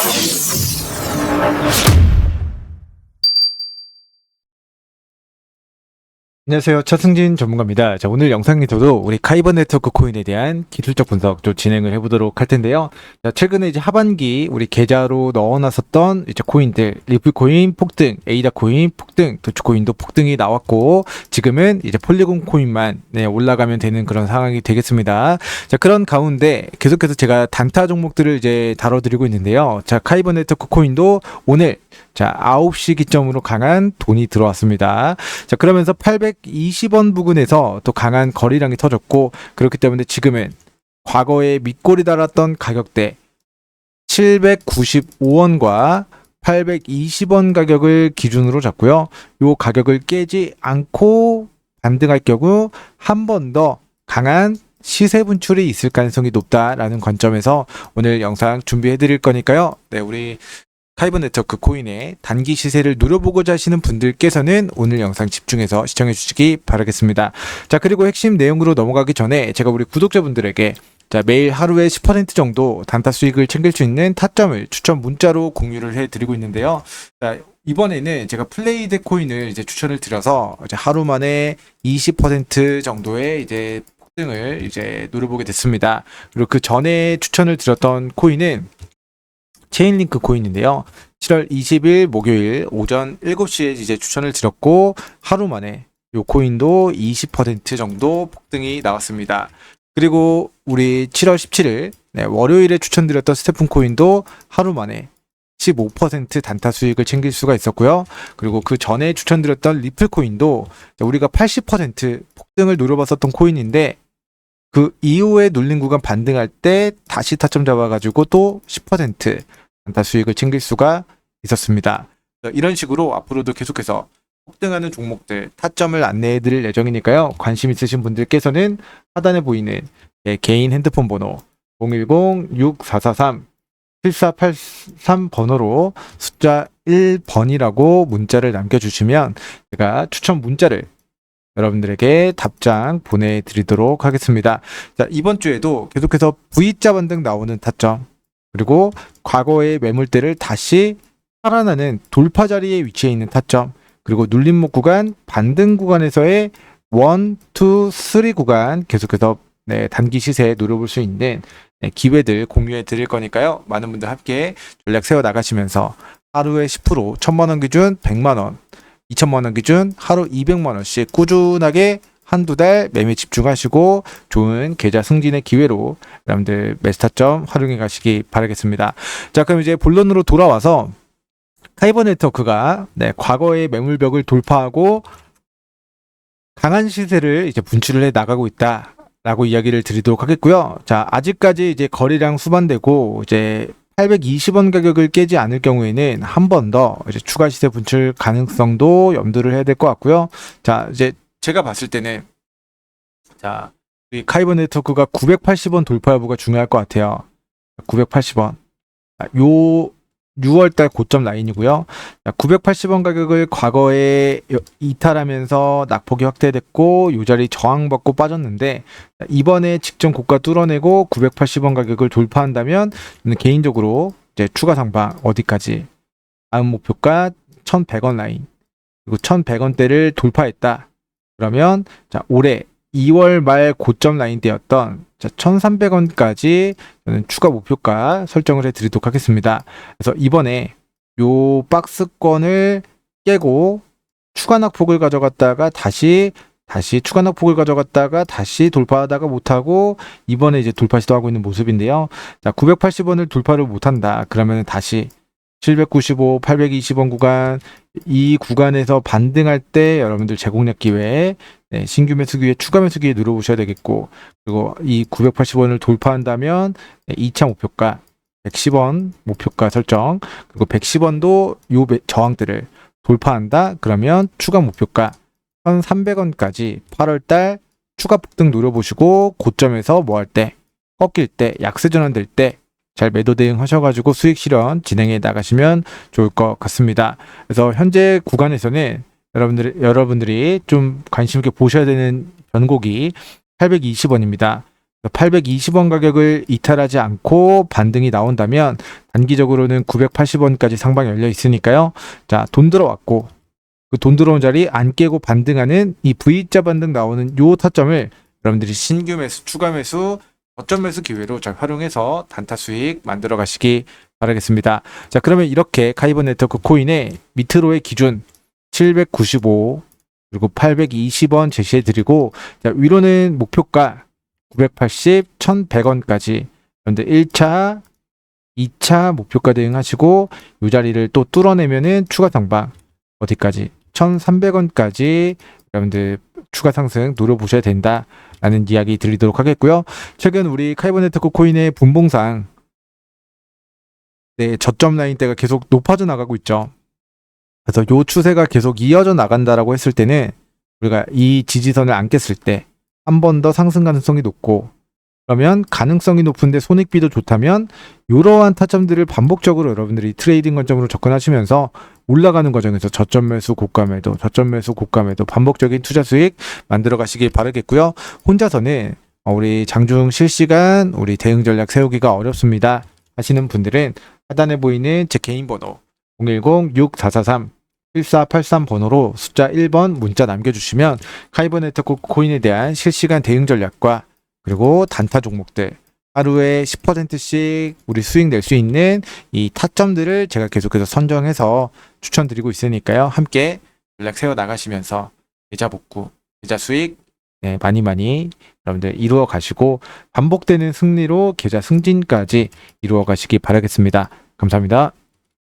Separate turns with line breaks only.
Thank you. 안녕하세요. 차승진 전문가입니다. 자, 오늘 영상에서도 우리 카이버 네트워크 코인에 대한 기술적 분석 좀 진행을 해보도록 할 텐데요. 자, 최근에 이제 하반기 우리 계좌로 넣어놨었던 이제 코인들, 리플 코인 폭등, 에이다 코인 폭등, 도치 코인도 폭등이 나왔고, 지금은 이제 폴리곤 코인만 네, 올라가면 되는 그런 상황이 되겠습니다. 자, 그런 가운데 계속해서 제가 단타 종목들을 이제 다뤄드리고 있는데요. 자, 카이버 네트워크 코인도 오늘 자, 9시 기점으로 강한 돈이 들어왔습니다. 자, 그러면서 820원 부근에서 또 강한 거래량이 터졌고, 그렇기 때문에 지금은 과거에 밑골이 달았던 가격대 795원과 820원 가격을 기준으로 잡고요. 요 가격을 깨지 않고 반등할 경우 한 번 더 강한 시세 분출이 있을 가능성이 높다라는 관점에서 오늘 영상 준비해 드릴 거니까요. 네, 우리 카이버 네트워크 코인의 단기 시세를 누려보고자 하시는 분들께서는 오늘 영상 집중해서 시청해 주시기 바라겠습니다. 자, 그리고 핵심 내용으로 넘어가기 전에 제가 우리 구독자분들에게 자, 매일 하루에 10% 정도 단타 수익을 챙길 수 있는 타점을 추천 문자로 공유를 해 드리고 있는데요. 자, 이번에는 제가 플레이드 코인을 이제 추천을 드려서 이제 하루 만에 20% 정도의 이제 폭등을 이제 누려보게 됐습니다. 그리고 그 전에 추천을 드렸던 코인은 체인링크 코인인데요. 7월 20일 목요일 오전 7시에 이제 추천을 드렸고 하루 만에 요 코인도 20% 정도 폭등이 나왔습니다. 그리고 우리 7월 17일 네, 월요일에 추천드렸던 스테픈 코인도 하루 만에 15% 단타 수익을 챙길 수가 있었고요. 그리고 그 전에 추천드렸던 리플 코인도 우리가 80% 폭등을 노려봤었던 코인인데 그 이후에 눌린 구간 반등할 때 다시 타점 잡아가지고 또 10% 단타 수익을 챙길 수가 있었습니다. 이런 식으로 앞으로도 계속해서 폭등하는 종목들 타점을 안내해 드릴 예정이니까요. 관심 있으신 분들께서는 하단에 보이는 제 개인 핸드폰 번호 010-6443-7483 번호로 숫자 1번이라고 문자를 남겨주시면 제가 추천 문자를 여러분들에게 답장 보내드리도록 하겠습니다. 자, 이번 주에도 계속해서 V자 반등 나오는 타점, 그리고 과거의 매물대를 다시 살아나는 돌파 자리에 위치해 있는 타점, 그리고 눌림목 구간, 반등 구간에서의 1, 2, 3 구간 계속해서 네, 단기 시세 노려볼 수 있는 네, 기회들 공유해 드릴 거니까요. 많은 분들 함께 전략 세워 나가시면서 하루에 10%, 1000만 원 기준 100만 원, 2천만 원 기준 하루 200만 원씩 꾸준하게 한두 달 매매 집중하시고 좋은 계좌 승진의 기회로 여러분들 메스타점 활용해 가시기 바라겠습니다. 자, 그럼 이제 본론으로 돌아와서 카이버 네트워크가 네, 과거의 매물벽을 돌파하고 강한 시세를 이제 분출을 해 나가고 있다. 라고 이야기를 드리도록 하겠고요. 자, 아직까지 이제 거래량 수반되고 이제 820원 가격을 깨지 않을 경우에는 한 번 더 이제 추가 시세 분출 가능성도 염두를 해야 될 것 같고요. 자, 이제 제가 봤을 때는 자, 이 카이버 네트워크가 980원 돌파 여부가 중요할 것 같아요. 980원. 요 6월달 고점 라인이고요. 980원 가격을 과거에 이탈하면서 낙폭이 확대됐고 요 자리 저항받고 빠졌는데 이번에 직전 고가 뚫어내고 980원 가격을 돌파한다면 개인적으로 이제 추가 상방 어디까지 다음 목표가 1,100원 라인 그리고 1,100원대를 돌파했다. 그러면 자 올해 2월 말 고점 라인대였던 1,300원까지 저는 추가 목표가 설정을 해 드리도록 하겠습니다. 그래서 이번에 요 박스권을 깨고 추가 낙폭을 가져갔다가 다시 다시 추가 낙폭을 가져갔다가 다시 돌파하다가 못하고 이번에 이제 돌파 시도하고 있는 모습인데요. 자, 980원을 돌파를 못한다. 그러면 다시 795, 820원 구간 이 구간에서 반등할 때 여러분들 제공력 기회에 네, 신규 매수 기회, 추가 매수 기회 누려보셔야 되겠고 그리고 이 980원을 돌파한다면 네, 2차 목표가 110원 목표가 설정 그리고 110원도 요 저항들을 돌파한다 그러면 추가 목표가 1,300원까지 8월달 추가 폭등 노려보시고 고점에서 뭐 할 때 꺾일 때 약세 전환될 때 잘 매도 대응 하셔가지고 수익 실현 진행해 나가시면 좋을 것 같습니다. 그래서 현재 구간에서는 여러분들이 여러분들이 좀 관심 있게 보셔야 되는 변곡이 820원입니다. 820원 가격을 이탈하지 않고 반등이 나온다면 단기적으로는 980원까지 상방 열려 있으니까요. 자, 돈 들어왔고 그 돈 들어온 자리 안 깨고 반등하는 이 V자 반등 나오는 요 타점을 여러분들이 신규 매수, 추가 매수, 거점 매수 기회로 잘 활용해서 단타 수익 만들어 가시기 바라겠습니다. 자, 그러면 이렇게 카이버 네트워크 코인의 밑으로의 기준 795 그리고 820원 제시해 드리고 자, 위로는 목표가 980, 1100원까지 그런데 1차, 2차 목표가 대응하시고 이 자리를 또 뚫어내면은 추가 상방 어디까지 1300원까지 여러분들 추가 상승 노려보셔야 된다라는 이야기 드리도록 하겠고요. 최근 우리 카이버 네트워크 코인의 분봉상 네, 저점 라인대가 계속 높아져 나가고 있죠. 그래서 요 추세가 계속 이어져 나간다라고 했을 때는 우리가 이 지지선을 안 깼을 때 한 번 더 상승 가능성이 높고 그러면 가능성이 높은데 손익비도 좋다면 이러한 타점들을 반복적으로 여러분들이 트레이딩 관점으로 접근하시면서 올라가는 과정에서 저점 매수 고가 매도 저점 매수 고가 매도 반복적인 투자 수익 만들어 가시길 바라겠고요. 혼자서는 어, 우리 장중 실시간 우리 대응 전략 세우기가 어렵습니다. 하시는 분들은 하단에 보이는 제 개인 번호 010-6443 1483 번호로 숫자 1번 문자 남겨주시면 카이버 네트워크 코인에 대한 실시간 대응 전략과 그리고 단타 종목들 하루에 10%씩 우리 수익 낼 수 있는 이 타점들을 제가 계속해서 선정해서 추천드리고 있으니까요. 함께 전략 세워 나가시면서 계좌 복구, 계좌 수익 네, 많이 많이 여러분들 이루어 가시고 반복되는 승리로 계좌 승진까지 이루어 가시기 바라겠습니다. 감사합니다.